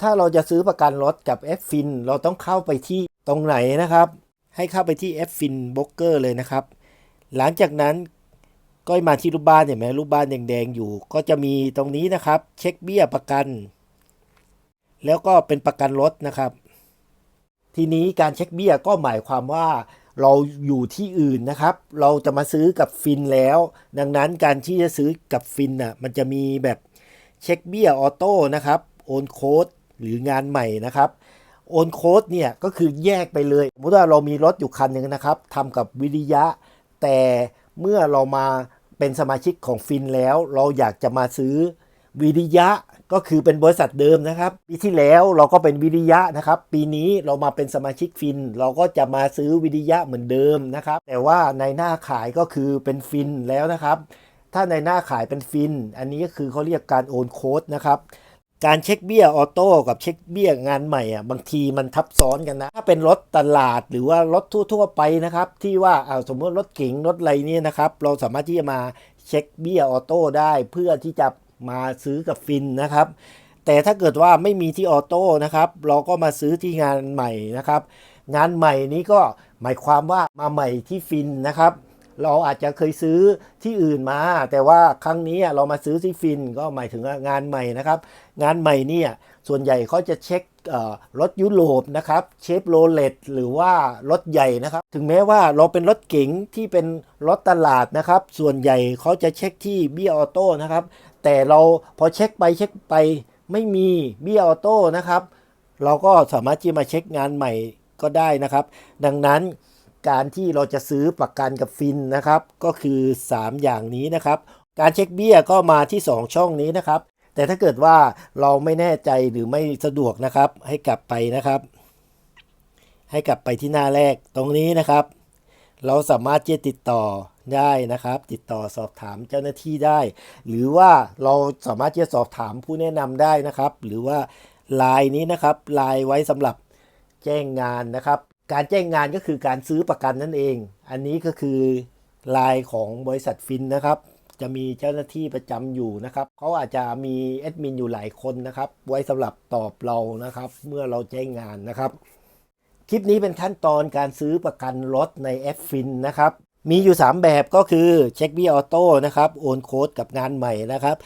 ถ้าเราจะซื้อประกันรถกับ f f i n เราต้องเข้าไปที่ตรงไหนนะครับ ให้เข้าไปที่ f f i n b r o k e r เลยนะครับ หลังจากนั้นก็มาที่รูปบ้านเห็นไหมรูปบ้านแดงๆอยู่ ก็จะมีตรงนี้นะครับ เช็คเบี้ยประกัน แล้วก็เป็นประกันรถนะครับ ทีนี้การเช็คเบี้ยก็หมายความว่าเราอยู่ที่อื่นนะครับ เราจะมาซื้อกับฟินแล้ว ดังนั้นการที่จะซื้อกับฟินน่ะมันจะมีแบบเช็คเบี้ยออโต้นะครับ โอนโค้ด หรืองานใหม่นะครับโอนโค้ดเนี่ยก็คือแยกไปเลยสมมติว่าเรามีรถอยู่คันหนึ่งนะครับทำกับวิริยะ แต่เมื่อเรามาเป็นสมาชิกของฟินแล้ว เราอยากจะมาซื้อวิริยะก็คือเป็นบริษัทเดิมนะครับปีที่แล้วเราก็เป็นวิริยะนะครับ ปีนี้เรามาเป็นสมาชิกฟิน เราก็จะมาซื้อวิริยะเหมือนเดิมนะครับ แต่ว่าในหน้าขายก็คือเป็นฟินแล้วนะครับ ถ้าในหน้าขายเป็นฟิน อันนี้ก็คือเขาเรียกการโอนโค้ดนะครับ การเช็คเบี้ยออโต้กับเช็คเบี้ยงานใหม่อะบางทีมันทับซ้อนกันนะ ถ้าเป็นรถตลาดหรือว่ารถทั่วๆไปนะครับ ที่ว่าเอาสมมติรถเก๋งรถอะไรเนี่ยนะครับ เราสามารถที่จะมาเช็คเบี้ยออโต้ได้เพื่อที่จะมาซื้อกับฟินนะครับ แต่ถ้าเกิดว่าไม่มีที่ออโต้นะครับ เราก็มาซื้อที่งานใหม่นะครับ งานใหม่นี้ก็หมายความว่ามาใหม่ที่ฟินนะครับ เราอาจจะเคยซื้อที่อื่นมา แต่ว่าครั้งนี้เรามาซื้อที่ฟินก็หมายถึงงานใหม่นะครับ งานใหม่เนี่ยส่วนใหญ่เขาจะเช็ครถยุโรปนะครับเชฟโรเลตหรือว่ารถใหญ่นะครับ ถึงแม้ว่าเราเป็นรถเก๋งที่เป็นรถตลาดนะครับ ส่วนใหญ่เขาจะเช็คที่เบี้ยออโต้นะครับ แต่เราพอเช็คไปเช็คไปไม่มีเบี้ยออโต้นะครับ เราก็สามารถที่มาเช็คงานใหม่ก็ได้นะครับ ดังนั้น การที่เราจะซื้อประกันกับฟินนะครับ ก็คือ 3 อย่างนี้นะครับ การเช็คเบี้ยก็มาที่ 2 ช่องนี้นะครับ แต่ถ้าเกิดว่าเราไม่แน่ใจหรือไม่สะดวกนะครับ ให้กลับไปนะครับ ให้กลับไปที่หน้าแรกตรงนี้นะครับ เราสามารถจะติดต่อได้นะครับ ติดต่อสอบถามเจ้าหน้าที่ได้ หรือว่าเราสามารถจะสอบถามผู้แนะนำได้นะครับ หรือว่าไลน์นี้นะครับไลน์ไว้สำหรับแจ้งงานนะครับ การแจ้งงานก็คือการซื้อประกันนั่นเอง อันนี้ก็คือลน์ของบริษัทฟินนะครับ จะมีเจ้าหน้าที่ประจำอยู่นะครับเขาอาจจะมีแอดมินอยู่หลายคนนะครับ ไว้สำหรับตอบเรานะครับ เมื่อเราแจ้งงานนะครับ คลิปนี้เป็นขั้นตอนการซื้อประกันรถในแอปฟินนะครับ มีอยู่ 3 แบบก็คือเช็คบี้ออโต้นะครับโอนโค้ดกับงานใหม่นะครับ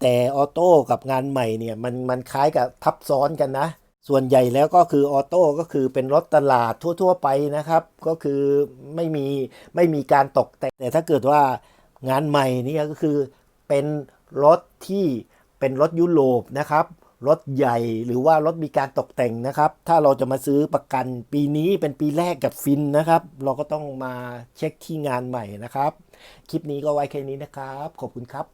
แต่ออโต้กับงานใหม่เนี่ยมันมันคล้ายกับทับซ้อนกันนะ ส่วนใหญ่แล้วก็คือออโต้ก็คือเป็นรถตลาดทั่ว ๆ ไปนะครับ ก็คือไม่มีไม่มีการตกแต่งแต่ถ้าเกิดว่างานใหม่นี่ก็คือเป็นรถที่เป็นรถยุโรปนะครับรถใหญ่หรือว่ารถมีการตกแต่งนะครับ ถ้าเราจะมาซื้อประกันปีนี้เป็นปีแรกกับฟินนะครับ เราก็ต้องมาเช็คที่งานใหม่นะครับ คลิปนี้ก็ไว้แค่นี้นะครับ ขอบคุณครับ